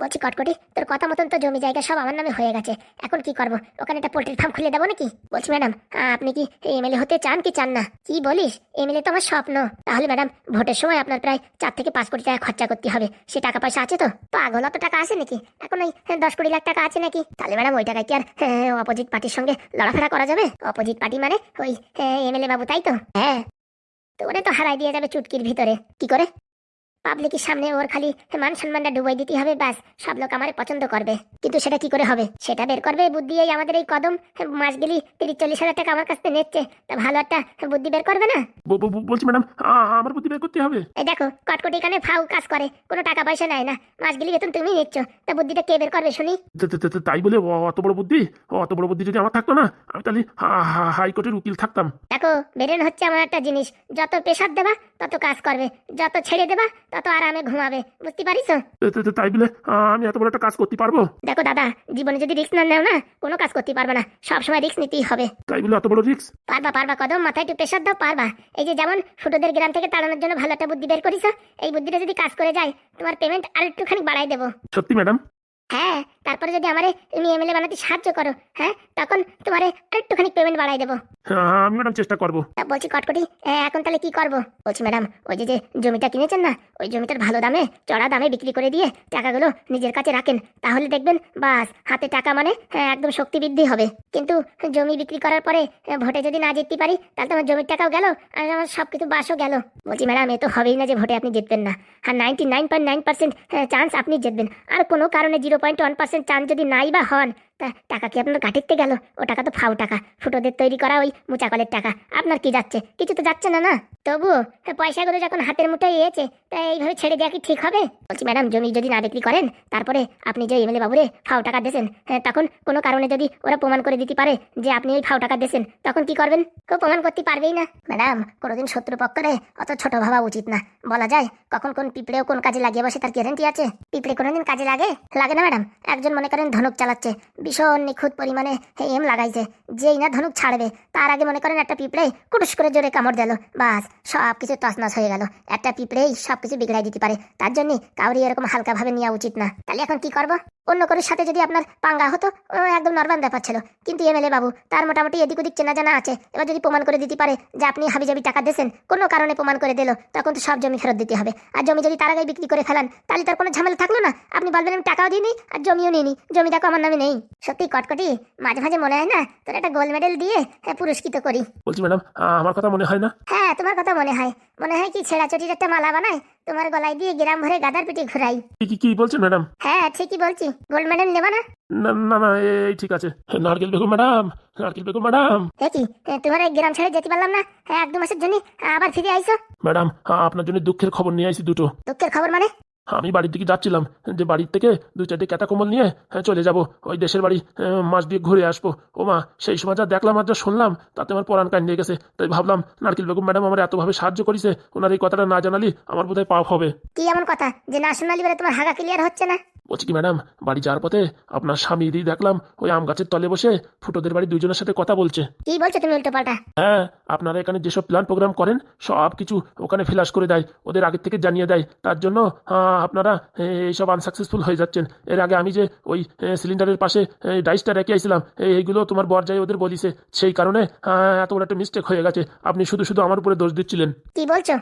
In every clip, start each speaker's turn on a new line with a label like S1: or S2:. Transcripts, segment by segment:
S1: বলছি, কটকটি, তোর কথা মতন তো জমি জায়গা সব আমার নামে হয়ে গেছে। এখন কি করব? ওখানে একটা পোল্ট্রির ফার্ম খুলে দেবো নাকি? বলছি, ম্যাডাম আপনি কি এমএলএ হতে চান কি চান না? কি বলিস? এমএলএ তো আমার স্বপ্ন। তাহলে, ম্যাডাম, ভোটের সময় আপনার প্রায় চার থেকে পাঁচ কোটি টাকা খরচা করতে হবে। সে টাকা পয়সা আছে তো? পাগল, অত টাকা আছে নাকি? এখন ওই দশ কোটি লাখ টাকা আছে নাকি? তাহলে, ম্যাডাম, ওই টাকায় কি আর অপোজিট পার্টির সঙ্গে লড়াফেরা করা যাবে? অপোজিট পার্টি মানে ওই এমএলএ বাবু, তাই তো? হ্যাঁ। তো ওরে তো হারাই দিয়ে যাবে চুটকির ভিতরে। কি করে? পাবলিকের সামনে ওর খালি মান সম্মানটা ডুবাই দিতে হবে ব্যাস সব লোক আমার পছন্দ করবে। কিন্তু সেটা কি করে হবে? সেটা বের করবে বুদ্ধি এই আমাদের এই কদম। মাস গেলি তিরিশ চল্লিশ হাজার টাকা আমার কাছ থেকে নিচ্ছে। তা ভালো একটা বুদ্ধি বের করবে না?
S2: বলছি ম্যাডাম আমার বুদ্ধি বের করতে হবে?
S1: এই দেখো কটকটি এখানে ফাউ কাজ করে। কোনো টাকা পয়সা নেয় না। মাস গেলি বেতন তুমি নিচ্ছ। তা বুদ্ধিটা কে বের করবে শুনি?
S2: তাই বলে অত বড় বুদ্ধি? অত বড় বুদ্ধি যদি আমার থাকতো না আমি তাহলে হাইকোর্টের উকিল থাকতাম।
S1: দেখো ব্রেন হচ্ছে আমার একটা জিনিস। যত প্রেশার দেবা তত কাজ করবে। যত ছেড়ে দেবা তত আরামে ঘুমাবে বুঝতে পারিস?
S2: তাই বলে আমি এত বড় একটা কাজ করতে পারব?
S1: দেখো দাদা জীবনে যদি রিস্ক না নেও না কোনো কাজ করতে পারবে না। সব সময় রিস্ক নিতেই হবে।
S2: তাই বলে এত বড় রিক্স
S1: পারবা পারবা কদম মাথায় একটু প্রেশার দাও পারবা। এই যে যেমন ফুটোদের গ্রাম থেকে তাড়ানোর জন্য ভালো একটা বুদ্ধি বের করিস এই বুদ্ধিটা যদি কাজ করে যায় তোমার পেমেন্ট আর একটুখানি বাড়াই দেবো।
S2: সত্যি ম্যাডাম
S1: হ্যাঁ তারপরে যদি আমারে তুমি এমএলএ বানাতে সাহায্য করো হ্যাঁ তখন তোমারে আরেকটুখানি পেমেন্ট বাড়াই দেবো।
S2: ম্যাডাম চেষ্টা করব।
S1: বলছি কটকটি এখন তাহলে কি করব? বলছি ম্যাডাম ওই যে যে জমিটা কিনেছেন না ওই জমিটার ভালো দামে চড়া দামে বিক্রি করে দিয়ে টাকাগুলো নিজের কাছে রাখেন। তাহলে দেখবেন বাস হাতে টাকা মানে হ্যাঁ, একদম শক্তি বৃদ্ধি হবে। কিন্তু জমি বিক্রি করার পরে ভোটে যদি না জিততে পারি তাহলে তো আমার জমির টাকাও গেল আর আমার সব কিছু বাসও গেল। বলছি ম্যাডাম এ তো হবেই না যে ভোটে আপনি জিতবেন না। আর ninety nine point nine percent chance আপনি জিতবেন। আর কোনো কারণে zero point one percent chance যদি নাই বা হন টাকা কি আপনার ঘাটিতে গেল? ও টাকা তো ফাউ টাকা। ফুটোদের তৈরি করা ওই মুচাকলের টাকা। আপনার কি যাচ্ছে? কিছু তো যাচ্ছে না না? তবুও হ্যাঁ, পয়সাগুলো যখন হাতের মুঠোয় এসেছে তা এইভাবে ছেড়ে দেওয়া কি ঠিক হবে? বলছি ম্যাডাম জমি যদি না বিক্রি করেন তারপরে আপনি যে এমএলএ বাবুরে ফাউ টাকা দেন হ্যাঁ তখন কোনো কারণে যদি ওরা প্রমাণ করে দিতে পারে যে আপনি এই ফাউ টাকা দেন তখন কি করবেন? কেউ প্রমাণ করতে পারবেই না। ম্যাডাম কোনোদিন শত্রু পক্ষরে অত ছোট ভাবা উচিত না। বলা যায় কখন কোন পিঁপড়েও কোন কাজে লাগিয়ে বসে তার গ্যারেন্টি আছে? পিঁপড়ে কোনোদিন কাজে লাগে? লাগে না ম্যাডাম। একজন মনে করেন ধনুক চালাচ্ছে। ভীষণ নিখুঁত পরিমাণে এম লাগাইছে। যেই না ধনুক ছাড়বে, তার আগে মনে করেন একটা পিঁপড়ে কুটুস করে জোরে কামড় দিল। বাস সব কিছু তছনছ হয়ে গেল। একটা পিঁপড়েই সব কিছু বিগড়াই দিতে পারে। তার জন্য কাউরি এরকম হালকাভাবে নেওয়া উচিত না। তাহলে এখন কি করব? অন্য কারোর সাথে যদি আপনার পাঙ্গা হতো একদম নর্মাল ব্যাপার ছিল। কিন্তু এমএলএ বাবু তার মোটামুটি এদিক ওদিক চেনা জানা আছে। এবার যদি প্রমাণ করে দিতে পারে যে আপনি হাবিজাবি টাকা দিয়েছেন কোনো কারণে প্রমাণ করে দিল তখন তো সব জমি ফেরত দিতে হবে। আর জমি যদি তার আগে বিক্রি করে ফেলান তাহলে তার কোনো ঝামেলা থাকল না? আপনি বলবেন আমি টাকাও দিইনি আর জমিও নিইনি। জমি দেখো আমার নামে নেই। সত্যি কটকটি মাঝে মাঝে মনে হয় না তোর একটা গোল্ড মেডেল দিয়ে হ্যাঁ, পুরস্কৃত করি।
S2: বলছি ম্যাডাম আমার কথা মনে হয় না?
S1: হ্যাঁ তোমার কথা মনে হয়। মনে হয় কি ছেঁড়াচটির একটা মালা বানায়? তোমার গলায় দিয়ে গ্রাম ভরে গাদার পিঠে ঘুরাই।
S2: কি কি- বলছেন ম্যাডাম?
S1: হ্যাঁ ঠিকই বলছি। গোল্ড ম্যাডাম নেবা না?
S2: না না না এই ঠিক আছে। নারকেল বেগম ম্যাডাম নারকেল বেগম ম্যাডাম।
S1: এ কি তোমার এই গ্রাম ছেড়ে যেতে পারলাম না? হ্যাঁ এক দু মাসের জন্য আবার ফিরে আইছো
S2: ম্যাডাম আপনার জন্য দুঃখের খবর নিয়ে আইছি দুটো।
S1: দুঃখের খবর মানে?
S2: আমি বাড়ির দিকে যাচ্ছিলাম যে বাড়ির থেকে দুই চারটে ক্যাতা কোমল নিয়ে হ্যাঁ, চলে যাব। ওই দেশের বাড়ি মাস দিয়ে ঘুরে আসব। ও মা সেই সময় যা দেখলাম আর যা শুনলাম তাতে আমার পরাণ কান গেছে তাই ভাবলাম নারকেল বেগম ম্যাডাম আমার এতভাবে সাহায্য করেছে ওনার এই কথাটা না জানালি আমার বোধহয় পাপ হবে।
S1: কি এমন কথা? যে না শোনালি তোমার হাগা ক্লিয়ার হচ্ছে না?
S2: বলছি কি ম্যাডাম বাড়ি যাওয়ার পথে আপনার স্বামী দিয়ে দেখলাম ওই আম গাছের তলে বসে ফুটোদের বাড়ি দুজনের সাথে কথা বলছে।
S1: কি বলছো তুমি উল্টো পাল্টা
S2: হ্যাঁ আপনারা এখানে যেসব প্ল্যান প্রোগ্রাম করেন সব কিছু ওখানে ফ্ল্যাশ করে দেয় ওদের আগের থেকে জানিয়ে দেয়। তার জন্য আহ, আপনারা এইসব আনসাকসেসফুল হয়ে যাচ্ছেন। এর আগে আমি যে ওই সিলিন্ডারের পাশে ডাইসটা রেখে আইছিলাম এইগুলো তোমার বরজাই ওদের বলিছে। সেই কারণে আহ, এত বড় একটা মিস্টেক হয়ে গেছে। আপনি শুধু শুধু আমার উপরে দোষ দিচ্ছিলেন।
S1: কি বলছো?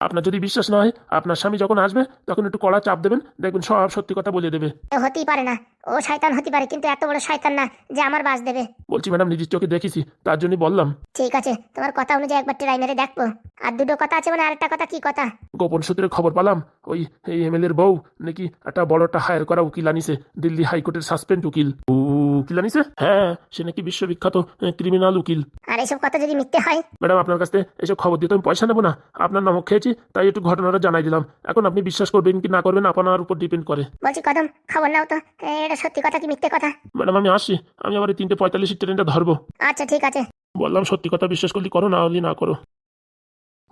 S2: আপনার যদি বিশ্বাস না হয় আপনার স্বামী যখন আসবে তখন একটু কড়া চাপ দেবেন দেখবেন সব সত্যি কথা বলে দেবে।
S1: হতেই পারে না। ও শয়তান হতে পারে কিন্তু এত বড় শয়তান না যে আমার বাস দেবে।
S2: বলছি ম্যাডাম নিজের চোখে দেখেছি তার জন্যই বললাম।
S1: ঠিক আছে তোমার কথা অনুযায়ী একবার ট্রাই মেরে দেখব। আর দুটো কথা আছে মানে আরেকটা কথা কি কথা?
S2: গোপন সূত্রে খবর পেলাম ওই এই এমএলএর বউ নাকি একটা বড় একটা হায়ার করা উকিল আনিছে দিল্লি হাইকোর্টের সাসপেন্ড উকিল। ও উকিল আনিছে? হ্যাঁ সে নাকি বিশ্ববিখ্যাত ক্রিমিনাল উকিল।
S1: আর এইসব কথা যদি মিথ্যে হয়?
S2: ম্যাডাম আপনার কাছে এসব খবর দিয়ে তো আমি পয়সা নেব না। আপনার নামক খেয়েছি তাই একটু ঘটনাটা জানাই দিলাম। এখন আপনি বিশ্বাস করবেন কি না করবেন আপনার উপর ডিপেন্ড করে।
S1: বলছি কদম খবর নাও তো। এটা সত্যি কথা কি মিথ্যে কথা?
S2: ম্যাডাম আমি আসি আমি আবার এই তিনটে পঁয়তাল্লিশ ট্রেনটা ধরবো।
S1: আচ্ছা ঠিক আছে।
S2: বললাম সত্যি কথা বিশ্বাস করলি করো না হলে না করো।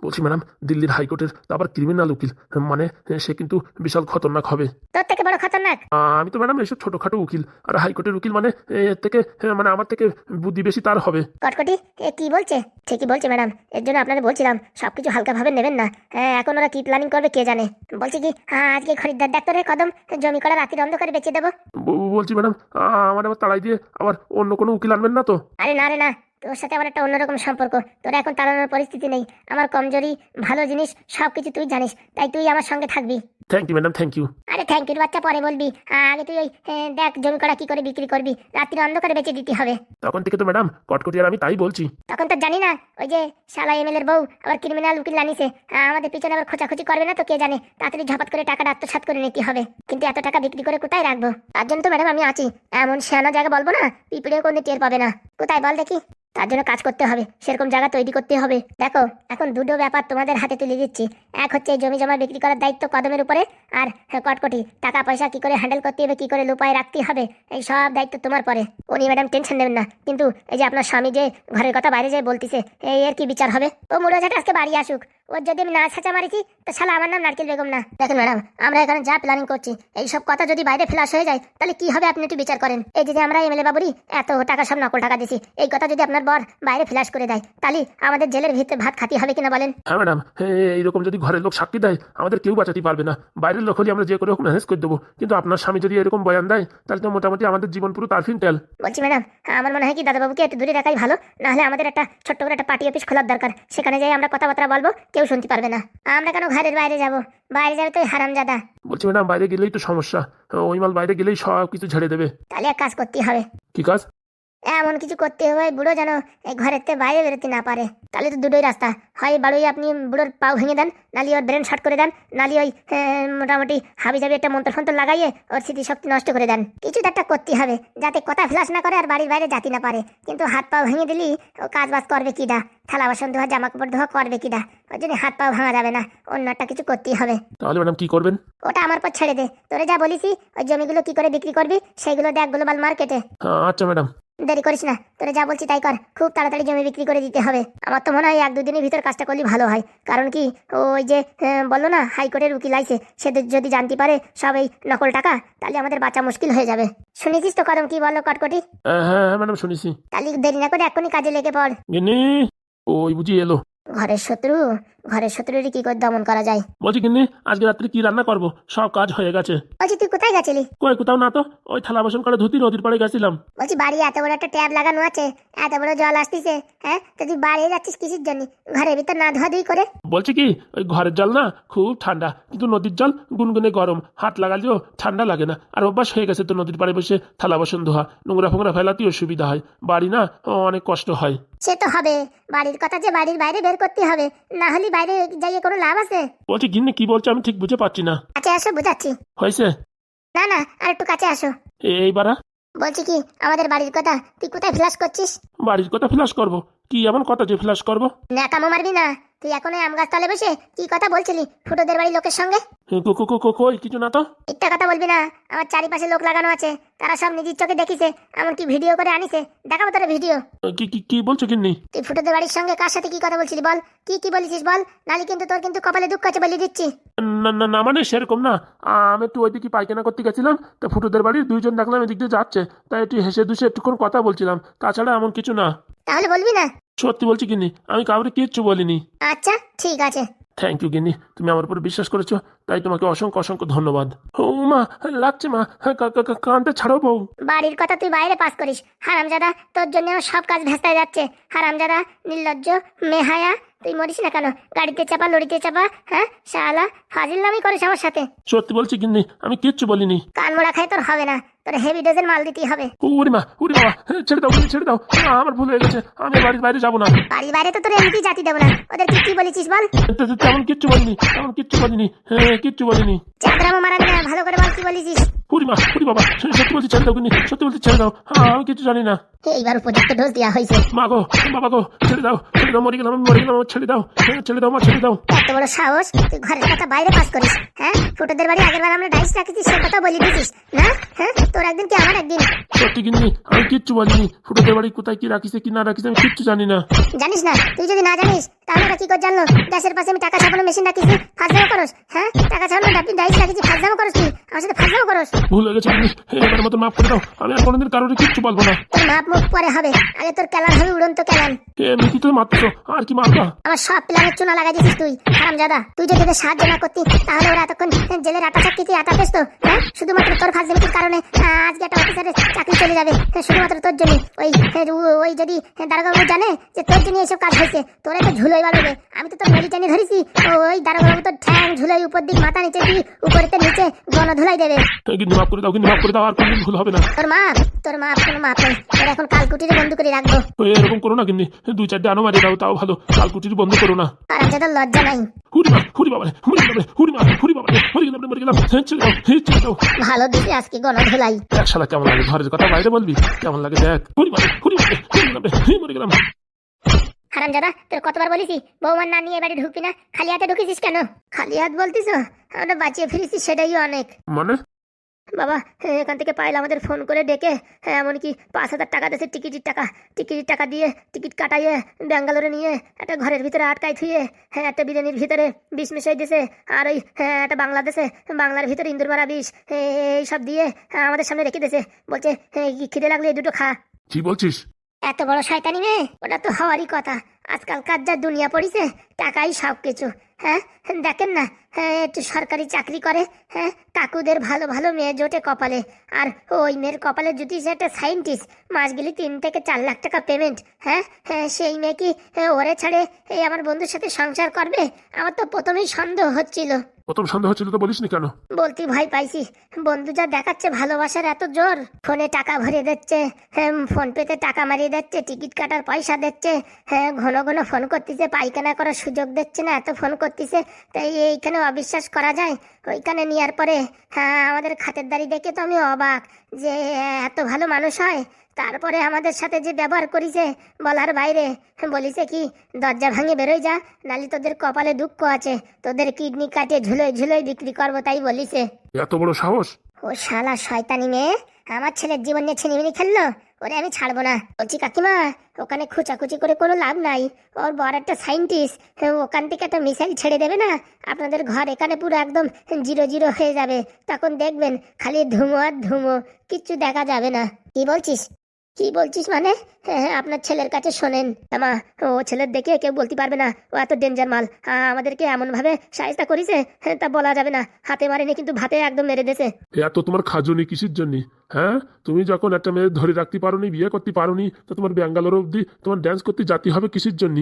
S2: বলছি ম্যাডাম দিল্লির হাইকোর্টের আবার ক্রিমিনাল উকিল। মানে সে কিন্তু বিশাল খতরনাক হবে।
S1: তোর থেকে বড় খতরনাক?
S2: আমি তো ম্যাডাম এসব ছোটোখাটো উকিল। আর হাইকোর্টের উকিল মানে এর থেকে মানে আমার থেকে বুদ্ধি বেশি তার হবে।
S1: কটকটি এ কি বলছে? ঠিকই বলছে ম্যাডাম। এর জন্য আপনাদের বলছিলাম সবকিছু হালকাভাবে নেবেন না। হ্যাঁ এখন ওরা কি প্ল্যানিং করবে কে জানে? বলছি কি আজকে খরিদ্দার ডাক্তারের কদম জমি করা রাতের অন্ধকারে বেঁচে দেবো।
S2: বলছি ম্যাডাম আমার আবার তাড়াই দিয়ে আবার অন্য কোনো উকিল আনবেন না তো?
S1: আরে না রে না তোর সাথে আমার একটা অন্যরকম সম্পর্ক। তোর এখন তাড়ানোর পরিস্থিতি নেই। আমার কমজোরি ভালো জিনিস সব কিছু তুই জানিস। তাই তুই আমার সঙ্গে থাকবি।
S2: Thank you madam thank you
S1: আরে থ্যাংক ইউ বাচ্চা পরে বলবি। আগে তুই ওই দেখ জমি করা কি করে বিক্রি করবি। রাত্রির অন্ধকারে বেঁচে দিতে হবে।
S2: তখন থেকে তো ম্যাডাম কটকটি আর আমি তাই বলছি।
S1: তখন তো জানি না ওই যে শালা এমএলএর বউ আবার ক্রিমিনাল উকিল আহ, আমাদের পিছনে আবার খোঁচাখুচি করবে না তো কে জানে? তাড়াতাড়ি ঝপাত করে টাকাটা আত্মসাৎ করে নিতে হবে। কিন্তু এত টাকা বিক্রি করে কোথায় রাখব? তার জন্য তো ম্যাডাম আমি আছি। এমন সেয়ানো জায়গা বলব না পিঁপড়েও কোনো টের পাবে না। কোথায় বল দেখি। তার জন্য কাজ করতে হবে সেরকম জায়গা তৈরি করতে হবে। দেখো এখন দুটো ব্যাপার তোমাদের হাতে তুলে দিচ্ছি। এক হচ্ছে জমি জমা বিক্রি করার দায়িত্ব কদমের উপরে আর হ্যাঁ, কটকটি টাকা পয়সা কি করে হ্যান্ডেল করতে হবে কি করে লুপায় রাখতে হবে এই সব দায়িত্ব তোমার পরে। উনি ম্যাডাম টেনশন নেবেন না। কিন্তু এই যে আপনার স্বামী যে ঘরের কথা বাইরে যায় বলতেছে এই এর কি বিচার হবে? ও মুরাজাটা আজকে বাড়ি আসুক। ওর যদি আমি না ছাঁচা মারিছি তো শালা আমার নাম নারকেল বেগম না। দেখেন ম্যাডাম আমরা এখানে যা প্ল্যানিং করছি এই সব কথা যদি বাইরে ফ্লাশ হয়ে যায় তাহলে কি হবে আপনি একটু বিচার করেন। এই যদি আমরা এমএলএ বাবুরি এত টাকা সব নকল টাকা দিছি এই কথা যদি আপনার বর বাইরে ফ্লাশ করে দেয় তাহলে আমাদের জেলের ভিতরে ভাত খাতি হবে কিনা বলেন?
S2: হ্যাঁ ম্যাডাম এইরকম যদি ঘরের লোক সাক্ষী দেয় আমাদের কেউ বাঁচাতে পারবে না। বাইরের লোক হলে আমরা যে করে হোক ম্যানেজ করে দেবো। কিন্তু আপনার স্বামী যদি এরকম বয়ান দেয় তাহলে তো মোটামুটি আমাদের জীবন পুরো তারফিন তেল
S1: বলছি ম্যাডাম আমার মনে হয় কি দাদাবাবুকে একটু দূরে রাখাই ভালো নাহলে আমাদের একটা ছোট্ট করে একটা পার্টি অফিস খোলার দরকার। সেখানে যাই আমরা কথাবার্তা বলব কেউ শুনতে পারবে না। আমরা কেন ঘরের বাইরে যাব? বাইরে যাবে তো হারামজাদা।
S2: বলছি ম্যাডাম বাইরে গেলেই তো সমস্যা। ওই মাল বাইরে গেলেই সব কিছু ছেড়ে দেবে।
S1: তাহলে এক কাজ করতে হবে।
S2: কি কাজ?
S1: এমন কিছু করতে হবে বুড়ো যেন এই ঘরের থেকে বাইরে বেরোতে না পারে। তাহলে তো দুটোই রাস্তা। হয় বাড়ুই আপনি বুড়োর পাও ভেঙে দেন নালি ওর ব্রেন শর্ট করে দেন নালি ওই মোটামুটি হাবি জাবি একটা মন্ত্র ফন্ত্র লাগাইয়ে ওর স্মৃতিশক্তি নষ্ট করে দেন। কিছু তো একটা করতে হবে যাতে কথা ফ্লাশ না করে আর বাড়ির বাইরে যাতে না পারে। কিন্তু হাত পা ভেঙে দিলি ও কাজ বাজ করবে কি দা? থালা বাসন ধোয়া জামা কাপড় ধোয়া করবে কি দা? ওই জন্য হাত পা ভাঙা যাবে না অন্য একটা কিছু করতেই হবে।
S2: তাহলে ম্যাডাম কি করবেন?
S1: ওটা আমার পর ছেড়ে দে। তোরে যা বলিসি ওই জমিগুলো কি করে বিক্রি করবি সেইগুলো দেখ গ্লোবাল মার্কেটে।
S2: হ্যাঁ, আচ্ছা ম্যাডাম।
S1: দেরি করিস না তোরে যা বলছি তাই কর। খুব তাড়াতাড়ি জমি বিক্রি করে দিতে হবে। আমার তো মনে হয় এক দুদিনের ভিতর কাজটা করলে ভালো হয়। কারণ কি ওই যে বলল না হাইকোর্টের উকিল আইছে সে যদি জানতে পারে সব এই নকল টাকা তাহলে আমাদের বাঁচা মুশকিল হয়ে যাবে। শুনেছিস তো কদম কি বলল কটকটি?
S2: হ্যাঁ হ্যাঁ ম্যাডাম শুনেছি।
S1: তাহলে দেরি না করে এখনই কাজে লেগে পড়।
S2: ওই বুঝি এলো।
S1: ঘরের শত্রু ঘরের শত্রুরই কি করে দমন করা যায়?
S2: বলছি গিন্নি আজকে রাত্রে কি রান্না করব? সব কাজ হয়ে গেছে।
S1: বলছি তুই কোথায় গেছিলি?
S2: কই কোথাও না তো ওই থালা বাসন করে ধুতি নদীর পাড়ে গেছিলাম।
S1: বলছি বাড়ি এত বড় একটা ট্যাব লাগানো আছে এত বড় জল আসতিছে হ্যাঁ? তো তুই বাড়ি যাচ্ছিস কিসের জন্য? ঘরের ভিতর না ধোয়া ধুই করে?
S2: বলছি কি ওই ঘরের জল না খুব ঠান্ডা কিন্তু নদীর জল গুনগুনে গরম হাত লাগালেও ঠান্ডা লাগে না। আর অভ্যাস হয়ে গেছে তো নদীর পাড়ে বসে থালা বাসন ধোয়া নোংরা ফোংরা ফেলাতেও সুবিধা হয় বাড়ি না অনেক কষ্ট হয়।
S1: সে তো হবে বাড়ির কথা যে বাড়ির বাইরে বের করতে হবে না হলে বাইরে যাইয়ে কোনো লাভ আছে?
S2: বলছি গিন্নি কি বলছো? আমি ঠিক বুঝে পাচ্ছি না।
S1: কাছে আসো বুঝাচ্ছি।
S2: হয়েছে?
S1: না না আর একটু কাছে আসো।
S2: এইবারা
S1: বলছি কি আমাদের বাড়ির কথা তুই কোথায় ফ্ল্যাশ করছিস?
S2: বাড়ির কথা ফ্ল্যাশ করব। কি এমন কথা যে ফ্ল্যাশ করব?
S1: ন্যাকামো মারবি না। তুই এখন ওই আম গাছ তলে বসে কি কথা বলছিলি ফুটোদের বাড়ির লোকের সঙ্গে?
S2: কো- কো- কো- কো- কই? কিছু না তো?
S1: একটা কথা বলবি না আমার চারিপাশে লোক লাগানো আছে তারা সব নিজের চোখে দেখিছে এমনকি ভিডিও করে আনিছে। দেখাবো তোর ভিডিও।
S2: কি কি কি বলছো গিন্নি?
S1: তুই ফুটোদের বাড়ির সঙ্গে কার সাথে কি কথা বলছিলি বল? কি কি বলেছিস বল? নালি কিন্তু তোর কিন্তু কপালে দুঃখ আছে বলে দিচ্ছি।
S2: না না না মানে সেরকম না। আমি একটু ওইদিকে পায়খানা করতে গেছিলাম তা ফুটুদের বাড়ির দুইজন দেখলাম এদিক দিয়ে যাচ্ছে তাই একটু হেসে দুসে একটুক্ষণ কথা বলছিলাম। তাছাড়া এমন কিছু না।
S1: তাহলে বলবি না?
S2: সত্যি বলছি গিন্নি আমি কাউরে কিচ্ছু বলিনি।
S1: আচ্ছা ঠিক আছে।
S2: থ্যাংক ইউ গিন্নি তুমি আমার উপর বিশ্বাস করেছ তাই তোমাকে অসংখ্য অসংখ্য ধন্যবাদ। ও মা লাগছে মা কা- কা- কা- কানতে ছাড়ো বউ।
S1: বাড়ির কথা তুই বাইরে পাস করিস। হারামজাদা তোর জন্য সব কাজ ভেস্তায় যাচ্ছে। হারামজাদা নির্লজ্জ মেহায়া তুই মরিস না কেন? গাড়িতে চাপা লড়িতে চাপা হ্যাঁ শালা ফাজিল নামি করিস আমার সাথে।
S2: সত্যি বলছি গিন্নি আমি কিচ্ছু বলিনি।
S1: কান মোড়া খাই তোর হবে না। তোর হেভি ডেজের মাল দিতেই হবে।
S2: উরি মা উরি বাবা হ্যাঁ, ছেড়ে দাও ছেড়ে দাও। আমার ভুল হয়ে গেছে আমি বাড়ির বাইরে যাব না।
S1: বাড়ির বাইরে তো তোর এমনিতেই জাতি দেবো না। ওদের কি বলেছিস বল?
S2: তেমন কিচ্ছু বলিনি তেমন কিচ্ছু বলিনি হ্যাঁ কিচ্ছু বলিনি।
S1: চাঁদরামো মারাবি না ভালো করে বল কি বলেছিস?
S2: মা উরি বাবা সত্যি বলছি ছেড়ে দাও সত্যি বলছি ছেড়ে দাও। হ্যাঁ আমি কিছু জানি না।
S1: এইবার উপযুক্ত ডোজ দেওয়া হয়েছে।
S2: মা গো বাবা গো ছেড়ে দাও ছেড়ে দাও মরে গেলাম আমি মরে গেলাম ছেড়ে দাও হ্যাঁ, ছেড়ে দাও মা ছেড়ে দাও।
S1: এত বড় সাহস তুই ঘরের কথা বাইরে পাস করিস হ্যাঁ? ফুটোদের বাড়ি আগের বার আমরা ডাইস রাখেছি সে কথা বলি দিছিস না? হ্যাঁ? তোর একদিন কি আমার একদিন?
S2: সত্যি কিন্তু আমি কিচ্ছু বলিনি ফুটোদের বাড়ি কোথায় কি রাখিছে কি না রাখিছে আমি কিচ্ছু জানি না।
S1: জানিস না? তুই যদি না জানিস তাহলে ওরা কি করে জানলো? গ্যাসের পাশে আমি টাকা ছাপানো মেশিন রাখিছি ফাজলামো করস হ্যাঁ? টাকা ছাপানো ডাবি ডাইস রাখিছি ফাজলামো করস তুই আমার সাথে ফাজলামো করস।
S2: ভুল হয়ে গেছে কিন্তু এবার মতো মাফ করে দাও আমি আর কোনোদিন কারোর কিচ্ছু বলব না।
S1: মুখ পরে হবে। আগে তোর ক্যালান হবে উড়ন্ত ক্যালান
S2: এমনি তুই আর কি মারবা?
S1: আমার সব প্ল্যানের চুনা লাগাই দিছিস তুই হারামজাদা। তুই যদি সাহায্য না করতি তাহলে ওরা এতক্ষণ জেলের আটা চাকরিতে আটা পেস্ত হ্যাঁ? শুধুমাত্র তোর ফাজলিমিটির কারণে আজকে একটা অফিসারের চাকরি চলে যাবে। হ্যাঁ, শুধুমাত্র তোর জন্য ওই হ্যাঁ, ওই যদি দারোগাবু জানে যে তোর জন্য এইসব কাজ হয়েছে তোর একটা ঝুলোই বাড়বে আমি তো তোর টেনে ধরেছি ওই দারোগাবু তোর ঠ্যাং ঝুলোই উপর দিক মাথা নিচে দিই উপরেতে নিচে গণ ধুলাই দেবে
S2: কিন্তু মাফ করে দাও কিন্তু মাফ করে দাও আর কোনোদিন ভুল হবে না।
S1: তোর মা তোর মা কোনো মাপ নেই তোর এখন কালকুটিরে বন্ধ করে রাখব।
S2: তো এরকম করো না কিন্তু দুই চারটে আনো মারিয়ে দাও তাও ভালো। কালকুটির বন্ধ করো না।
S1: আর আমি তোর লজ্জা নাই।
S2: হুরি মা হুরি বাবা হুরি বাবা হুরি মা হুরি বাবা মরে গেলাম মরে গেলাম। হ্যাঁ, ছেড়ে দাও হ্যাঁ,
S1: ভালো দিতে আজকে গণ ধুলাই
S2: এক শালা কেমন লাগে ঘরের কথা বাইরে বলবি? কেমন লাগে দেখ। হুরি বাবা হুরি বাবা হুরি হ্যাঁ, মরে গেলাম।
S1: হারামজাদা তোর কতবার বলেছি বৌমার না নিয়ে বাড়ি ঢুকবি না খালি হাতে ঢুকেছিস কেন? খালি হাত বলতিস আমরা বাঁচিয়ে ফিরেছি সেটাই অনেক।
S2: মানে?
S1: বাবা এখান থেকে পাইলে আমাদের ফোন করে ডেকে হ্যাঁ, এমনকি পাঁচ হাজার টাকা দিয়েছে টিকিটের টাকা টিকিটের টাকা দিয়ে টিকিট কাটাইয়ে ব্যাঙ্গালোরে নিয়ে একটা ঘরের ভিতরে আটকাই থুয়ে হ্যাঁ একটা বিরিয়ানির ভিতরে বিষ মিশাই দিয়েছে আর ওই হ্যাঁ, একটা বাংলাদেশে বাংলার ভিতরে ইন্দুর মারা বিষ এই সব দিয়ে হ্যাঁ, আমাদের সামনে রেখে দিয়েছে বলছে হ্যাঁ, খিদে লাগলে এই দুটো খা।
S2: কি বলছিস?
S1: এত বড় শয়তানি মেয়ে ওটা তো হওয়ারই কথা আজকালকার যা দুনিয়া পড়িছে টাকাই সব কিছু হ্যাঁ দেখেন না হ্যাঁ একটু সরকারি চাকরি করে হ্যাঁ কাকুদের ভালো ভালো মেয়ে জোটে কপালে। আর ওই মেয়ের কপালে যদি সে একটা সাইন্টিস্ট মাস গেলে তিন থেকে চার লাখ টাকা পেমেন্ট হ্যাঁ হ্যাঁ সেই মেয়ে কি হ্যাঁ, ওরে ছাড়ে এই আমার বন্ধুর সাথে সংসার করবে? আমার তো প্রথমেই সন্দেহ হচ্ছিল।
S2: প্রথম সন্দেহ ছিল তো বলিসনি কেন?
S1: বলতে ভয় পাইছি। বন্ধু যা দেখাচ্ছে ভালোবাসার এত জোর ফোনে টাকা ভরে দিচ্ছে হ্যাঁ ফোন পেতে টাকা মারিয়ে দিচ্ছে টিকিট কাটার পয়সা দিচ্ছে হ্যাঁ ঘন ঘন ফোন করতেছে পায়খানা করার সুযোগ দিচ্ছে না এত ফোন করতেছে তাই এইখানে অবিশ্বাস করা যায়? ওইখানে নেওয়ার পরে হ্যাঁ আমাদের খাতের দাড়ি দেখে তো আমি অবাক যে এত ভালো মানুষ হয়। তারপরে আমাদের সাথে যে ব্যবহার করিছে বলার বাইরে। বলিছে কি দরজা ভাঙে বেরোয় যা নালি তোদের কপালে দুঃখ আছে। তোদের কিডনি কাটে ঝুলোয় ঝুলোয় বিক্রি করব তাই বলিছে।
S2: এত বড় সাহস?
S1: ও শালা শয়তানি মেয়ে আমার ছেলের জীবন নিয়ে ছিনিমিনি খেললো? ওরে আমি ছাড়বো না। বলছি, কাকিমা, ওখানে খুচাখুচি করে কোনো লাভ নাই। ওর বড় একটা সাইন্টিস্ট ওখান থেকে একটা মিসাইল ছেড়ে দেবে না? আপনাদের ঘর এখানে পুরো একদম জিরো জিরো হয়ে যাবে। তখন দেখবেন, খালি ধুমো আর ধুমো, কিচ্ছু দেখা যাবে না। কি বলছিস? কি বলছিস মানে? হ্যাঁ হ্যাঁ, আপনার ছেলের কাছে শোনেন। মা ও ছেলের দেখে কেউ বলতে পারবে না ও এত ডেঞ্জার মাল। আমাদেরকে এমন ভাবে সাহায্য করেছে হ্যাঁ, তা বলা যাবে না। হাতে মারেনি কিন্তু ভাতে একদম মেরে দেছে
S2: এত তোমার খাজনি কিসের জন্য? হ্যাঁ তুমি যখন একটা মেয়ে ধরে রাখতে পারোনি বিয়ে করতে পারোনি তো তোমার ব্যাঙ্গালোর অবধি তোমার ড্যান্স করতে জাতি হবে কিসের জন্য?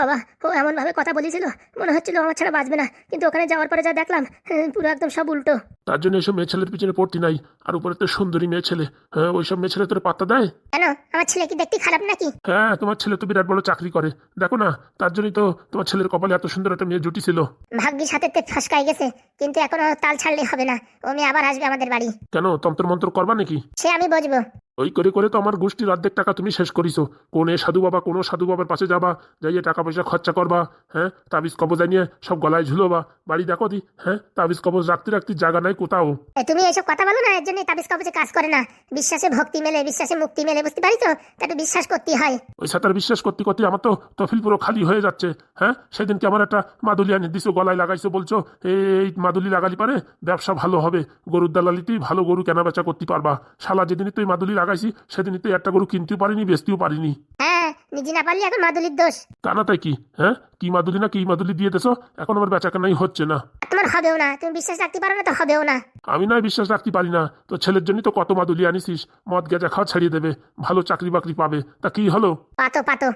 S1: বাবা ও এমন ভাবে কথা বলেছিল মনে হচ্ছিল আমার ছাড়া বাঁচবে না কিন্তু ওখানে যাওয়ার পরে যা দেখলাম হ্যাঁ, পুরো একদম সব উল্টো।
S2: তার জন্য এসব মেয়ে ছেলের পিছনে পড়তে নাই আর উপরে তো সুন্দরী মেয়ে ছেলে। হ্যাঁ ওইসব মেয়ে ছেলে তোর পাত্তা দেয়?
S1: কেন? আমার ছেলে কি দেখতে খারাপ নাকি?
S2: হ্যাঁ তোমার ছেলে তো বিরাট বড় চাকরি করে। দেখো না তার জন্যই তো তোমার ছেলের কপালে এত সুন্দর একটা মেয়ে জুটি ছিল।
S1: ভাগ্যিস হাতে তে ফসকাই গেছে কিন্তু এখনও তাল ছাড়লে হবে না। ও মেয়ে আবার আসবে আমাদের বাড়ি।
S2: কেন তন্ত্র মন্ত্র করবা নাকি?
S1: সে আমি বুঝব।
S2: ওই করে করে তো আমার গোষ্ঠীর অর্ধেক টাকা তুমি শেষ করিছো। কোনে সাধু বাবা কোনো সাধু বাবার পাশে যাবা যাইয়ে টাকা পয়সা খরচা করবা হ্যাঁ? তাবিজ কবজ নিয়ে সব গলায় ঝুলোবা। বাড়ি দেখো দি হ্যাঁ? তাবিজ কবজ রাখতে রাখতে জায়গা নাই কোথাও।
S1: তুমি এইসব কথা বলো না এর জন্য তাবিজ কবজে কাজ করে না। বিশ্বাসে ভক্তি মেলে বিশ্বাসে মুক্তি মেলে বুঝতে পারি তো? তা একটু বিশ্বাস করতে হয়।
S2: ওই সাঁতার বিশ্বাস করতে করতে আমার তো তফিল পুরো খালি হয়ে যাচ্ছে হ্যাঁ? সেদিনকে আমার একটা মাদুলি আনি দিছো গলায় লাগাইছো বলছো এই মাদুলি লাগালি পারে ব্যবসা ভালো হবে। গরুর দালালিতেই ভালো গরু কেনা বেচা করতে পারবা। শালা যেদিনই তুই মাদুলি লাগাইছি সেদিনই তো একটা গরু কিনতেও পারিনি বেচতেও পারিনি।
S1: হ্যাঁ নিজে না পারলি এখন মাদুলির দোষ।
S2: তা না তাই কি? হ্যাঁ কি মাদুলি না কি মাদুলি দিয়ে দেছো এখন আমার বেচাকেনাই হচ্ছে না।
S1: তোমার হবেও না তুমি বিশ্বাস রাখতে পারো না তো হবেও না।
S2: আমি নয় বিশ্বাস রাখতে পারি না। তো ছেলের জন্য তো কত মাদুলি আনিসিস মদ গেজা খাওয়া ছাড়িয়ে দেবে। ভালো চাকরি বাকরি পাবে। তা কি হলো?
S1: পাতো পাতো।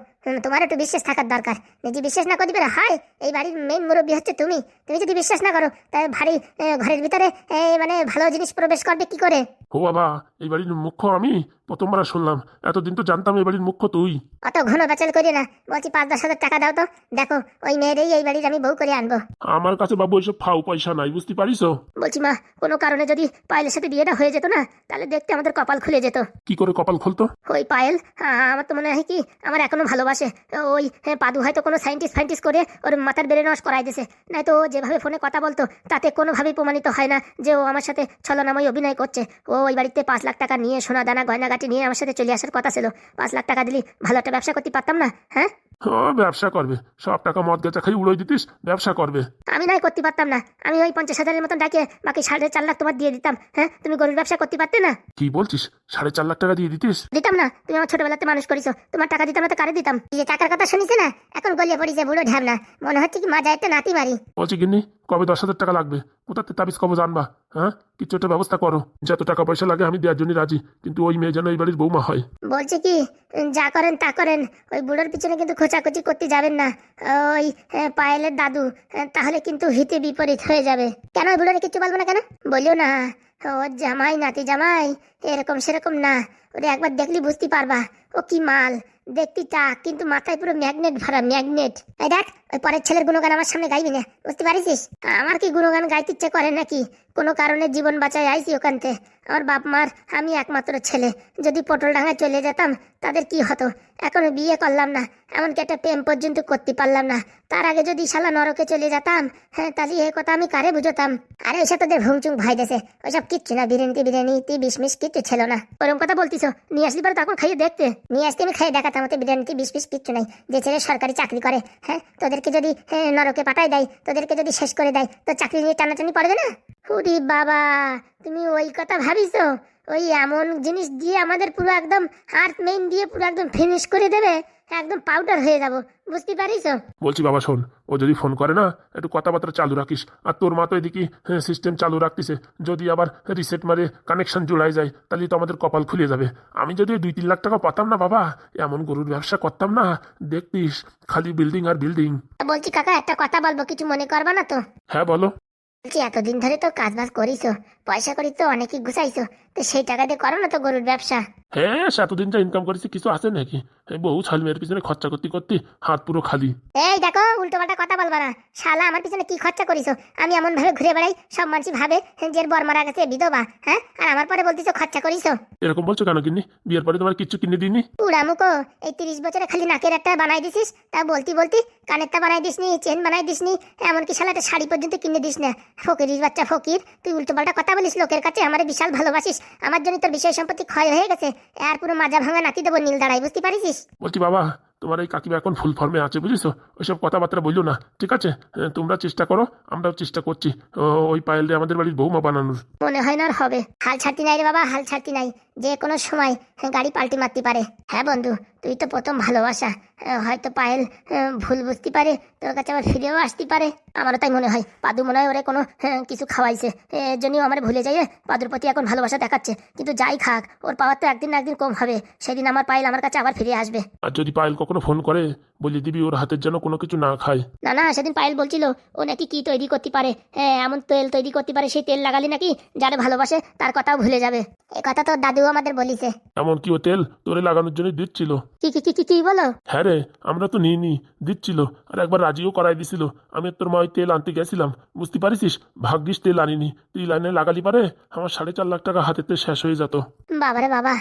S1: তোমার একটু বিশ্বাস থাকার দরকার। নিজে বিশ্বাস না করতে পারে হাই এই বাড়ির মেইন মুরব্বী হচ্ছে তুমি। তুমি যদি বিশ্বাস না করো তাই ভারী ঘরের ভিতরে মানে ভালো জিনিস প্রবেশ করবে কি করে?
S2: ও বাবা এই বাড়ির মুখ্য আমি? প্রথমবার শুনলাম। এতদিন তো জানতাম এই বাড়ির মুখ্য তুই।
S1: অত ঘন বেচাল করি না। বলছি পাঁচ দশ হাজার টাকা দাও তো। দেখো ওই মেয়েরই এই বাড়ির আমি বউ করে আনব।
S2: আমার কাছে বাবু ওইসব ফাউ পয়সা নাই বুঝতে পারিস?
S1: বলছি মা কোনো কারণে যদি পায়েলের সাথে বিয়েটা হয়ে যেত না তাহলে দেখতে আমাদের কপাল খুলে যেত।
S2: কি করে কপাল খুলতো?
S1: ওই পায়েল আ, আমার তো মনে হয় কি আমার এখনও ভালোবাসে। ওই হ্যাঁ, পাদু হয়তো কোনো সাইন্টিস্ট ফাইন্টিস্ট করে ওর মাথার ব্রেন ওয়াশ করাই দিয়েছে নাই তো ও যেভাবে ফোনে কথা বলতো তাতে কোনোভাবেই প্রমাণিত হয় না যে ও আমার সাথে ছলনাময় অভিনয় করছে। ও ওই বাড়িতে পাঁচ লাখ টাকা নিয়ে সোনা দানা গয়নাগাটি নিয়ে আমার সাথে চলে আসার কথা ছিল। পাঁচ লাখ টাকা দিলি ভালো একটা ব্যবসা করতে পারতাম না হ্যাঁ?
S2: ও ব্যবসা করবে। সব টাকা মদ গেচা খাই উড়োই দিতিস ব্যবসা করবে।
S1: আমি নয় করতে পারতাম না। আমি ওই পঞ্চাশ হাজারের মতন ডাকে বাকি সাড়ে চার লাখ তোমার দিয়ে দিতাম হ্যাঁ? তুমি গরুর ব্যবসা করতে পারতে না?
S2: কি বলছিস? সাড়ে চার লাখ টাকা দিয়ে দিতিস?
S1: দিতাম না তুমি আমার ছোটবেলাতে মানুষ করেছ। তোমার টাকা দিতাম না তো কারে দিতাম? এই যে টাকার কথা শুনিছে না? এখন গলিয়ে পড়িছে বুড়ো ঢ্যাবনা মনে হচ্ছে কি মা যায় একটা নাতি মারি
S2: বলছি গিন্নি কবে দশ হাজার টাকা লাগবে? কোথাতে তাবিজ কবে জানবা হ্যাঁ? কিছু একটা ব্যবস্থা করো। যত টাকা পয়সা লাগে আমি দেওয়ার জন্য রাজি। কিন্তু ওই মেয়ে যেন এই বাড়ির বৌমা হয়।
S1: বলছে কি যা করেন তা করেন। ওই বুড়োর পিছনে কিন্তু খোঁচাখুচি করতে যাবেন না। ওই পায়েলের দাদু তাহলে কিন্তু হিতে বিপরীত হয়ে যাবে। কেন ওই বুড়োরে কিছু বলব না কেন? বলিও না, ও জামাই, নাতি জামাই, এরকম সেরকম না। ওরে একবার দেখলি বুঝতে পারবা, ও কি মাল। দেখতি তা কিন্তু মাথায় পুরো ম্যাগনেট ভরা, ম্যাগনেট। এই দেখ, ওই পরের ছেলের গুণগান আমার সামনে গাইবি না, বুঝতে পারিস আমার কি গুণগান গাইতে ইচ্ছে করে নাকি? কোনো কারণে জীবন বাঁচায় আইছি ওখানতে। আমার বাপ মার আমি একমাত্র ছেলে। যদি পটল ডাঙায় চলে যেতাম তাদের কি হতো? এখনও বিয়ে করলাম না। এমনকি একটা প্রেম পর্যন্ত করতে পারলাম না। তার আগে যদি শালা নরকে চলে যেতাম হ্যাঁ তাহলে এই কথা আমি কারে বুঝতাম? আরে এসে তোদের ভুংচুং ভাই দেশে। ওইসব কিচ্ছু না বিরিয়ানি বিরিয়ানি তি বিশমিশ কিচ্ছু ছিল না। ওরকম কথা বলতিস? নিয়ে আসলি পরে তখন খাইয়ে দেখতে। নিয়ে আসতে আমি খাইয়ে দেখাতাম ওতে বিরিয়ানি বিশ পিস কিচ্ছু নাই। যে ছেলে সরকারি চাকরি করে হ্যাঁ তোদেরকে যদি হ্যাঁ, নরকে পাঠাই দেয় তোদেরকে যদি শেষ করে দেয় তো চাকরি নিয়ে টানাটানি পড়বে না? হুরি বাবা তুমি ওই কথা ভাবিছো? ওই এমন জিনিস দিয়ে আমাদের পুরো একদম হার্ট মেইন দিয়ে পুরো একদম ফিনিশ করে দেবে একদম পাউডার হয়ে যাব। বুঝতে পারিস
S2: বলছি বাবা শোন ও যদি ফোন করে না একটু কথাবার্তা চালু রাখিস। আর তোর মা তো এদিকে সিস্টেম চালু রাখতিছে। যদি আবার রিসেট মারে কানেকশন জুড়াই যায় তাহলে তো আমাদের কপাল খুলে যাবে। আমি যদি দুই তিন লাখ টাকা পাতাম না বাবা এমন গরুর ব্যবসা করতাম না। দেখতিস খালি বিল্ডিং আর বিল্ডিং
S1: বলছি কাকা একটা কথা বলব কিছু মনে করবা না তো?
S2: হ্যাঁ বলো।
S1: বলছি, এতদিন ধরে তো কাজ বাজ করিস, পয়সা করি তো অনেকই গুছাইছো তো সেই টাকা দিয়ে করো না তো গরুর ব্যবসা।
S2: হ্যাঁ এতদিন যা ইনকাম করেছি কিছু আছে নাকি? বউ ছাল মেয়ের পিছনে খরচা করতে করতে হাত পুরো খালি।
S1: এই দেখো উল্টো পাল্টা কথা বলবা না। শালা আমার পিছনে কি খরচা করিছো? আমি এমন ভাবে ঘুরে বেড়াই সব মানুষ ভাবে যে বর মারা গেছে বিধবা হ্যাঁ? আর আমার পরে বলতিছো খরচা করিছো?
S2: এরকম বলছো কেন কিনি বিয়ের পরে তোমার কিচ্ছু কিনে দিইনি?
S1: পুরামুকো এই তিরিশ বছরে খালি নাকের একটা বানাই দিছিস? তা বলতি বলতি কানেরটা বানাই দিসনি চেন বানাই দিসনি এমনকি শালা একটা শাড়ি পর্যন্ত কিনে দিস না। ফকিরিস বাচ্চা ফকির তুই উল্টো পাল্টা কথা বলিস লোকের কাছে আমার বিশাল ভালোবাসিস। আমার জন্য তোর বিষয় সম্পত্তি ক্ষয় হয়ে গেছে। আর পুরো মাজা ভাঙা নাতি দেবো নীল দাঁড়াই বুঝতে পারিস
S2: বলছি বাবা তোমার এই কাকিমা এখন ফুল ফর্মে আছে বুঝেছ? ওইসব কথাবার্তা বলল না ঠিক আছে? হ্যাঁ, তোমরা চেষ্টা করো আমরাও চেষ্টা করছি। ওই পায়েল দিয়ে আমাদের বাড়ির বৌমা বানানোর।
S1: মনে হয় না হবে। হাল ছাড়তি নাই রে বাবা হাল ছাড়তি নাই। যে কোনো সময় গাড়ি পাল্টি মারতে পারে। হ্যাঁ বন্ধু তুই তো প্রথম ভালোবাসা। হয়তো পায়েল ভুল বুঝতে পারে তোর কাছে আবার ফিরেও আসতে পারে। আমারও তাই মনে হয় পাদু মনে হয় ওরে কোনো কিছু খাওয়াইছে। এর জন্যই আমার ভুলে যাইয়ে পাদুর প্রতি এখন ভালোবাসা দেখাচ্ছে। কিন্তু যাই খাক ওর পাওয়ার তো একদিন না একদিন কম হবে। সেদিন আমার পায়েল আমার কাছে আবার ফিরে আসবে।
S2: আর যদি পায়েল কখনো ফোন করে বলি দিবি ওর হাতের যেন কোনো কিছু না খায়।
S1: না না সেদিন পায়েল বলছিল ও নাকি কি তৈরি করতে পারে? হ্যাঁ এমন তেল তৈরি করতে পারে সেই তেল লাগালি নাকি যারা ভালোবাসে তার কথাও ভুলে যাবে। এ কথা তো দাদুও আমাদের বলিছে।
S2: এমন কি ও তেল তোরে লাগানোর জন্য দিচ্ছিল।
S1: কি কি কি কি বলো?
S2: হ্যাঁ রে আমরা তো নিয়ে নি দিচ্ছিল আর একবার রাজিও করাই দিছিল। আমি তোর মা তেল আনতে গেছিলাম বুঝতে পারিস ভাগ্যিস তেল আনিনি। তুই লাইনে লাগালি পারে আমার সাড়ে চার লাখ টাকা হাতেতে শেষ হয়ে যেত।
S1: বাবারে বাবা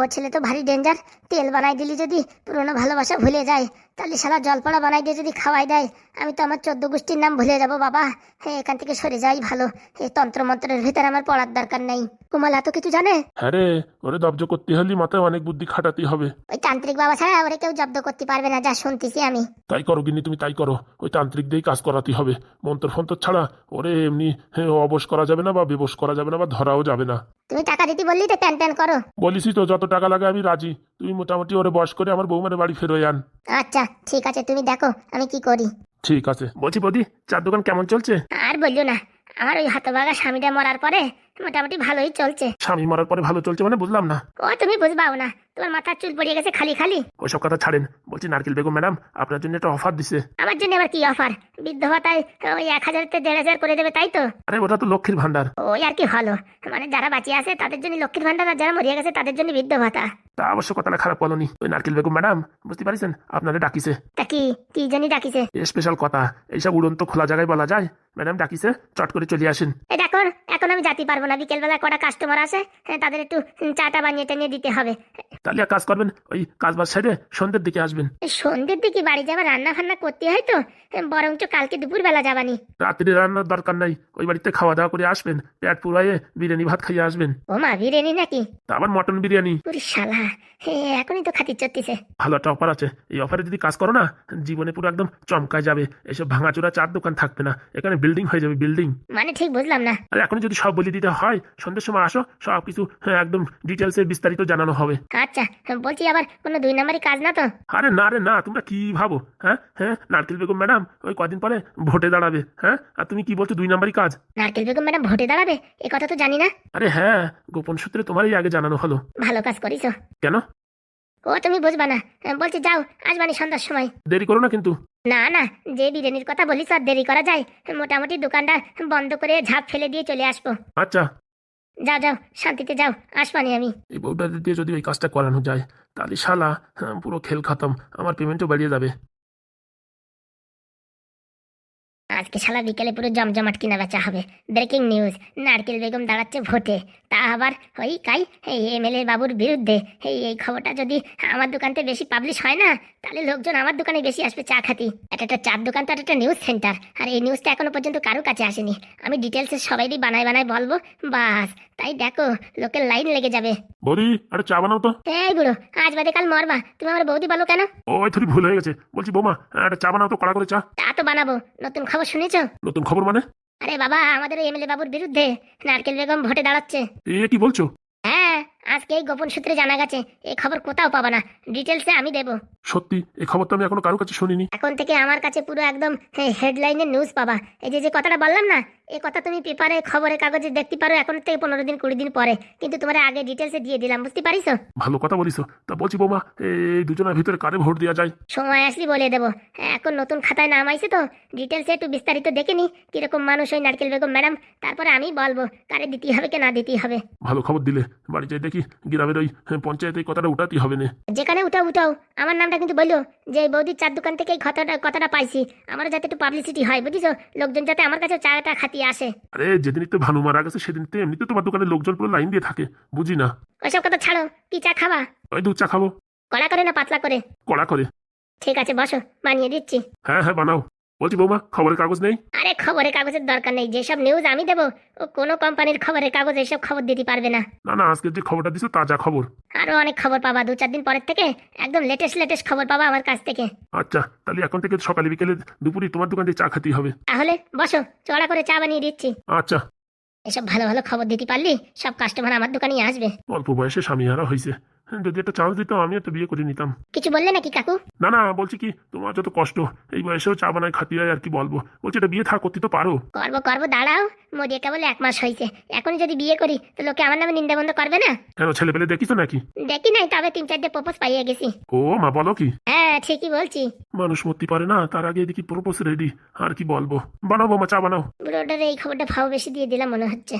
S1: ও ছেলে তো ভারী ডেঞ্জার তেল বানাই দিলি যদি পুরনো ভালোবাসা ভুলে যায়। তাহলে সারা জলপড়া বানাই দিয়ে যদি খাওয়াই দেয় আমি তো আমার চোদ্দ গোষ্ঠীর নাম ভুলে যাব বাবা। হ্যাঁ এখান থেকে সরে যাই ভালো। এই তন্ত্র মন্ত্রের ভিতরে আমার পড়ার দরকার নেই। কুমাল এত কিছু জানে?
S2: হ্যাঁ রে ওরে দবজ করতে হলে মাথায় অনেক বুদ্ধি খাটাতে হবে।
S1: ওই তান্ত্রিক বাবা ছাড়া ওরে কেউ জব্দ করতে পারবে না যা শুনতেছি আমি।
S2: তাই করো গিনি তুমি তাই করো। ওই তান্ত্রিক দিয়েই কাজ করাতে হবে। মন্ত্র ফন্তর ছাড়া ওরে এমনি হ্যাঁ, অবশ করা যাবে না বা বেবস করা যাবে না বা ধরাও যাবে না।
S1: তুমি টাকা দিতে বললি তো প্যান প্যান করো।
S2: বলিসই তো যত টাকা লাগে আমি রাজি। তুমি মোটামুটি ওরে বয়স করে আমার বৌমার বাড়ি ফেরোয় আন।
S1: আচ্ছা ঠিক আছে তুমি দেখো আমি কি করি।
S2: ঠিক আছে। বলছি বৌদি চার দোকান কেমন চলছে?
S1: আর বলল না আমার ওই হাতবাগা স্বামীটা মরার পরে মোটামুটি ভালোই চলছে।
S2: স্বামী মরার পরে ভালো চলছে মানে বুঝলাম না।
S1: ও তুমি বুঝবাও না। তোমার মাথার চুল পড়ে গেছে খালি খালি।
S2: ওইসব কথা ছাড়েন। বলছি নারকেল বেগম ম্যাডাম আপনার জন্য একটা অফার দিছে।
S1: আমার জন্য আবার কি অফার বৃদ্ধ ভাতায় ওই এক হাজার থেকে দেড় হাজার করে দেবে তাই তো?
S2: আরে ওটা তো লক্ষ্মীর ভান্ডার
S1: ওই আর কি ভালো। মানে যারা বাঁচিয়ে আছে তাদের জন্য লক্ষ্মীর ভান্ডার আর যারা মরিয়া গেছে তাদের জন্য বৃদ্ধ ভাতা।
S2: তা অবশ্য কথাটা খারাপ বলনি। ওই নারকেল বেগম ম্যাডাম বুঝতে পারছেন? আপনারা ডাকিছে।
S1: তা কি কি জানি ডাকিছে?
S2: স্পেশাল কথা। এইসব উড়ন্ত খোলা জায়গায় বলা যায়। ম্যাডাম ডাকিছে চট করে চলে আসেন।
S1: দেখো এখন আমি যেতে পারব না। বিকেলবেলা কটা কাস্টমার আছে হ্যাঁ, তাদের একটু চাটা বানিয়ে টানিয়ে দিতে হবে।
S2: তাহলে এক কাজ করবেন ওই কাজ বাজ সেরে সন্ধ্যের দিকে আসবেন।
S1: সন্ধ্যের দিকে বাড়ি যাবার রান্না ফান্না করতে হয় তো বরঞ্চ কালকে দুপুরবেলা যাবানি।
S2: রাত্রে রান্নার দরকার নাই ওই বাড়িতে খাওয়া দাওয়া করে আসবেন পেট পুরাইয়ে বিরিয়ানি ভাত খাইয়ে আসবেন।
S1: ও মা বিরিয়ানি নাকি?
S2: তা আবার মটন বিরিয়ানি।
S1: পুরি শালা এখনই তো খাতির চড়তিছে।
S2: ভালো একটা অফার আছে এই অফারে যদি কাজ করো না জীবনে পুরো একদম চমকায় যাবে এসব ভাঙাচোরা চার দোকান থাকবে না এখানে বিল্ডিং হয়ে যাবে বিল্ডিং।
S1: মানে ঠিক বুঝলাম না।
S2: আর এখন যদি সব বলে দিতে হয় সন্ধ্যের সময় আসো সব কিছু হ্যাঁ, একদম ডিটেলসে বিস্তারিত জানানো হবে।
S1: আচ্ছা বলছি আবার কোনো দুই নাম্বারই কাজ না তো?
S2: আরে না রে না তোমরা কি ভাবো? হ্যাঁ হ্যাঁ নারকেল বেগম ম্যাডাম ওই কদিন পরে ভোটে দাঁড়াবে হ্যাঁ? আর তুমি কি বলছো দুই নাম্বারই কাজ?
S1: নারকেল বেগম ম্যাডাম ভোটে দাঁড়াবে? এ কথা তো জানি না।
S2: আরে হ্যাঁ গোপন সূত্রে তোমারই আগে জানানো হলো।
S1: ভালো কাজ করিছো
S2: কেন?
S1: ও তুমি বুঝবা না। বলছি যাও আসবানি সন্ধ্যার সময়।
S2: দেরি করো না কিন্তু।
S1: না না যে বিরিয়ানির কথা বলিস আর দেরি করা যায় মোটামুটি দোকানটা বন্ধ করে ঝাঁপ ফেলে দিয়ে চলে আসব।
S2: আচ্ছা।
S1: যাও যাও শান্তিতে যাও আসবানি আমি।
S2: এই বউটা দিয়ে যদি ওই কাজটা করানো যায় তাহলে শালা হ্যাঁ, পুরো খেল খতম আমার পেমেন্টও বাড়িয়ে যাবে।
S1: আজকে শালা বিকেলে পুরো জমজমাট কিনা বেচা হবে। ব্রেকিং নিউজ নারকেল বেগম দাঁড়াচ্ছে ভোটে। তা আবার ওই কাই এই এমএলএ বাবুর বিরুদ্ধে। এই এই খবরটা যদি আমার দোকানতে বেশি পাবলিশ হয় না তাহলে লোকজন আমার দোকানে বেশি আসবে চা খাতি। এটা একটা চার দোকান তো আর একটা নিউজ সেন্টার আর এই নিউজটা এখনও পর্যন্ত কারও কাছে আসেনি। আমি ডিটেলসে সবাইই বানায় বানায় বলব বাস। তাই দেখো লোকের লাইন লেগে যাবে।
S2: বৌদি আরে চা বানাও তো।
S1: এই বুড়ো আজ বাদে কাল মরবা। তুমি আমার বৌদি বলো কেন?
S2: ওই থরি ভুল হয়ে গেছে। বলছি বৌমা একটা চা বানাও তো কড়া করে চা।
S1: তা তো বানাবো। নতুন খবর শুনেছো?
S2: নতুন খবর মানে?
S1: আরে বাবা আমাদের এমএলএ বাবুর বিরুদ্ধে নারকেল বেগম ভোটে দাঁড়াচ্ছে।
S2: এ কি বলছো?
S1: হ্যাঁ আজকে এই গোপন সূত্রে জানা গেছে এই খবর কোথাও পাবা না। ডিটেলসে আমি দেবো।
S2: সত্যি এই খবর তো আমি এখনও কারও কাছে শুনিনি।
S1: এখন থেকে আমার কাছে পুরো একদম হেডলাইনে নিউজ পাবা। এই যে যে কথাটা বললাম না এই কথা তুমি পেপারে খবরে কাগজে দেখতে পারো এখন থেকে পনেরো দিন কুড়ি দিন পরে। কিন্তু তোমার আগে ডিটেলসে দিয়ে দিলাম বুঝতে পারিস?
S2: ভালো কথা বলিস। তা বলছি বৌমা এই দুজনের ভিতরে কারে ভোট দেওয়া যায়?
S1: সময় আসলি বলে দেবো। এখন নতুন খাতায় নাম আইছে তো ডিটেলসে একটু বিস্তারিত দেখে নি কীরকম মানুষ ওই নারকেল বেগম ম্যাডাম তারপরে আমি বলব কারে দিতে হবে কি না দিতে হবে।
S2: ভালো খবর দিলে বাড়ি যাই দেখি গ্রামের ওই হ্যাঁ, পঞ্চায়েতে কথাটা উঠাতেই হবে না।
S1: যেখানে উঠাও উঠাও আমার নামটা কিন্তু বলল যে বৌদির চার দোকান থেকে এই কথাটা কথাটা পাইছি আমারও যাতে একটু পাবলিসিটি হয় বুঝিছো? লোকজন যাতে আমার কাছে চাটা খাতিয়ে আসে।
S2: আরে যেদিন তো ভানু মারা গেছে সেদিন তো এমনিতে তোমার দোকানে লোকজন পুরো লাইন দিয়ে থাকে বুঝি না?
S1: ওইসব কথা ছাড়ো কি চা খাবা?
S2: ওই দুধ চা খাব।
S1: কড়া করে না পাতলা করে?
S2: কড়া করে।
S1: ঠিক আছে বসো বানিয়ে দিচ্ছি।
S2: হ্যাঁ হ্যাঁ বানাও। বলছি বৌমা খবরের কাগজ নেই?
S1: আরে খবরের কাগজের দরকার নেই যেসব নিউজ আমি দেবো ও কোনো কোম্পানির খবরের কাগজ এসব খবর দিতে পারবে না।
S2: না না আজকে যে খবরটা দিছো তাজা খবর।
S1: আরও অনেক খবর পাবা দু চার দিন পরের থেকে একদম লেটেস্ট লেটেস্ট খবর পাবা আমার কাছ থেকে।
S2: আচ্ছা তাহলে এখন থেকে সকালে বিকেলে দুপুরে তোমার দোকান থেকে চা খেতেই হবে।
S1: তাহলে বসো চড়া করে চা বানিয়ে দিচ্ছি।
S2: আচ্ছা।
S1: এসব ভালো ভালো খবর দিতে পারলি সব কাস্টমার আমার দোকানেই আসবে।
S2: অল্প বয়সে স্বামী হারা হয়েছে যদি একটা চান্স দিত আমি একটা বিয়ে করে নিতাম।
S1: কিছু বললে নাকি কাকু?
S2: না না বলছি কি তোমার যত কষ্ট এই বয়সেও চা বানায় খাতিয়ে আর কি বলব। বলছি এটা বিয়ে থাক করতে তো পারো।
S1: করব করব দাঁড়াও। মরিয়ে কেবল এক মাস হয়েছে এখনই যদি বিয়ে করি তো লোকে আমার নামে নিন্দা বন্ধ করবে না?
S2: কেন ছেলে পেলে দেখিস নাকি?
S1: দেখি নাই তবে তিন চারটে প্রপোজ পাইয়ে গেছি।
S2: ও মা বলো কি?
S1: হ্যাঁ ঠিকই বলছি।
S2: মানুষ মরতে পারে না তার আগে এদিকে প্রপোজ রেডি আর কি বলব। বানাবো মা চা বানাও।
S1: বুড়োটার এই খবরটা ভাও বেশি দিয়ে দিলাম মনে হচ্ছে।